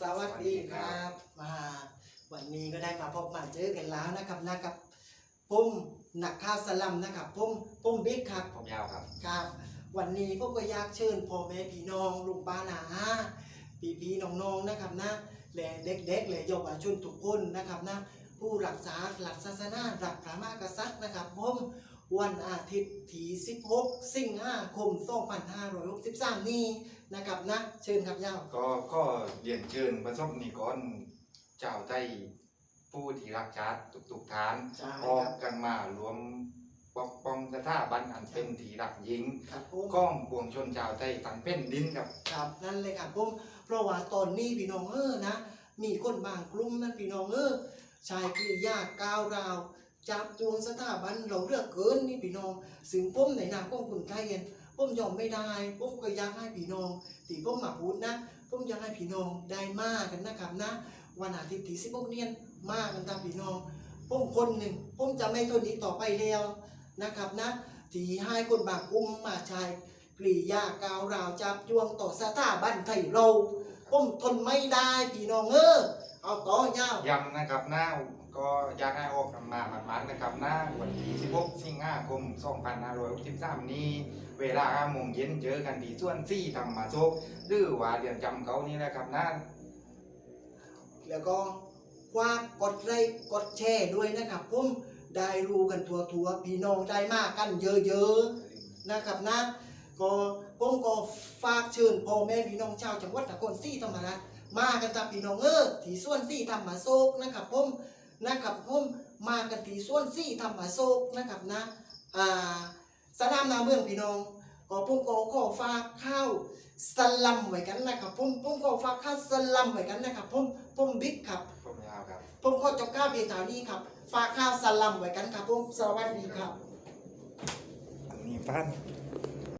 สวัสดีครับมาวันนี้ก็ได้มาพบมาเจอกันแล้วนะครับนะครับปุ้มหนักข้าวสลัมนะครับปุ้มปุ้มบิ๊กครับผมยาวครับครับ วันนี้พวกก็อยากเชิญพ่อแม่พี่น้องลุงป้านาอาพี่พี่ๆน้องๆนะครับนะและเด็กๆและเยาวชนทุกคนนะครับนะผู้รักษาหลักศาสนาหลักพระมหากษัตริย์นะครับผม วันอาทิตย์ที่ 16 สิงหาคม 2563 นี้นะครับนะ เชิญครับยาวก็ก็เรียนเชิญประสบนิกรเจ้าไต้ผู้ที่รักชาติทุกๆฐานใช่อคอกรับกันมารวมปกป้องสถาบันอันเป็นที่รักหญิงครับผมก้องปวงชนชาวไต้ทั้งเป็นดินครับ ครับนั่นเลยครับผมเพราะว่าตอนนี้พี่น้องเออนะ มีคนบางกลุ่มนั่นพี่น้องเออชายกิริยาก้าวราว จับจวงสถาบันเราเลือกเกินนี่พี่น้องซึ่งผมในนามของคนไทยเองผมยอมไม่ได้ผมก็อยากให้พี่น้องที่ผมมาพูดนะผมอยากให้พี่น้องได้มากกันนะครับนะ วันอาทิตย์ที่16เนี่ยมากกันตามพี่น้องผมคนหนึ่งผมจะไม่ทนอีกต่อไปแล้วนะครับนะที่ให้คนบางกลุ่มมาใช้กริยากาวราวจับจวงต่อสถาบันไทยเราผมทนไม่ได้พี่น้องเออเอาต่อยาวย้ำนะครับหน้าก็อยากให้ออกกันมามันๆ นะครับหน้าวันที่ 16 สิงหาคม 2563 นี้ เวลา5โมงเย็นเจอกันที่ส่วนซี่ธรรมโซกหรือว่าเดือนจำเขานี่แหละครับนะแล้วก็คว้ากกดไลค์กดแชร์ด้วยนะครับผมได้รู้กันทัวทัวพี่น้องได้มากกันเยอะๆนะครับนะก็ผมก็ฝากเชิญพ่อแม่พี่น้องชาวจังหวัดนครศรีธรรมราชมากันตามพี่น้องเออที่ส่วนซี่ธรรมโศกนะครับผมนะครับผม มากันที่ส่วนซี่ธรรมโศกนะครับนะอ่าสนามนาเมืองพี่น้องก็ผมก็ขอฝากข้าวสลัมไว้กันนะครับผมผมก็ฝากข้าวสลัมไว้กันนะครับผมผมบิ๊กครับผมยาวครับผมขอจบข้าวเพียงเท่านี้ครับฝากข้าวสลัมไว้กันครับผมสวัสดีครับอันนี้พัน